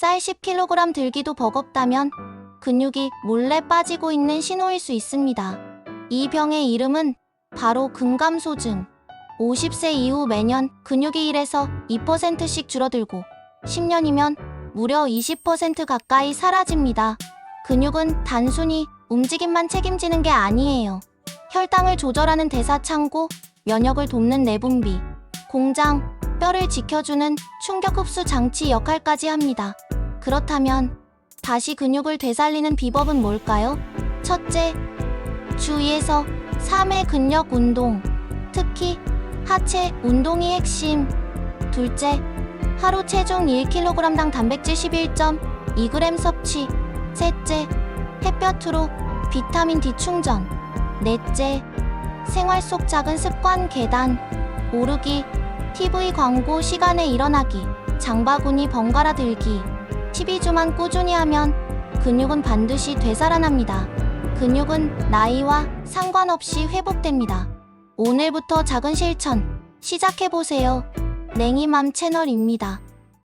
쌀 10kg 들기도 버겁다면 근육이 몰래 빠지고 있는 신호일 수 있습니다. 이 병의 이름은 바로 근감소증. 50세 이후 매년 근육이 1에서 2%씩 줄어들고 10년이면 무려 20% 가까이 사라집니다. 근육은 단순히 움직임만 책임지는 게 아니에요. 혈당을 조절하는 대사창고, 면역을 돕는 내분비, 공장, 뼈를 지켜주는 충격 흡수 장치 역할까지 합니다. 그렇다면 다시 근육을 되살리는 비법은 뭘까요? 첫째, 주 2에서 3회 근력 운동, 특히 하체 운동이 핵심. 둘째, 하루 체중 1kg당 단백질 11.2g 섭취. 셋째, 햇볕으로 비타민 D 충전. 넷째, 생활 속 작은 습관 계단 오르기, TV 광고 시간에 일어나기, 장바구니 번갈아 들기. 12주만 꾸준히 하면 근육은 반드시 되살아납니다. 근육은 나이와 상관없이 회복됩니다. 오늘부터 작은 실천 시작해보세요. 냉이맘 채널입니다.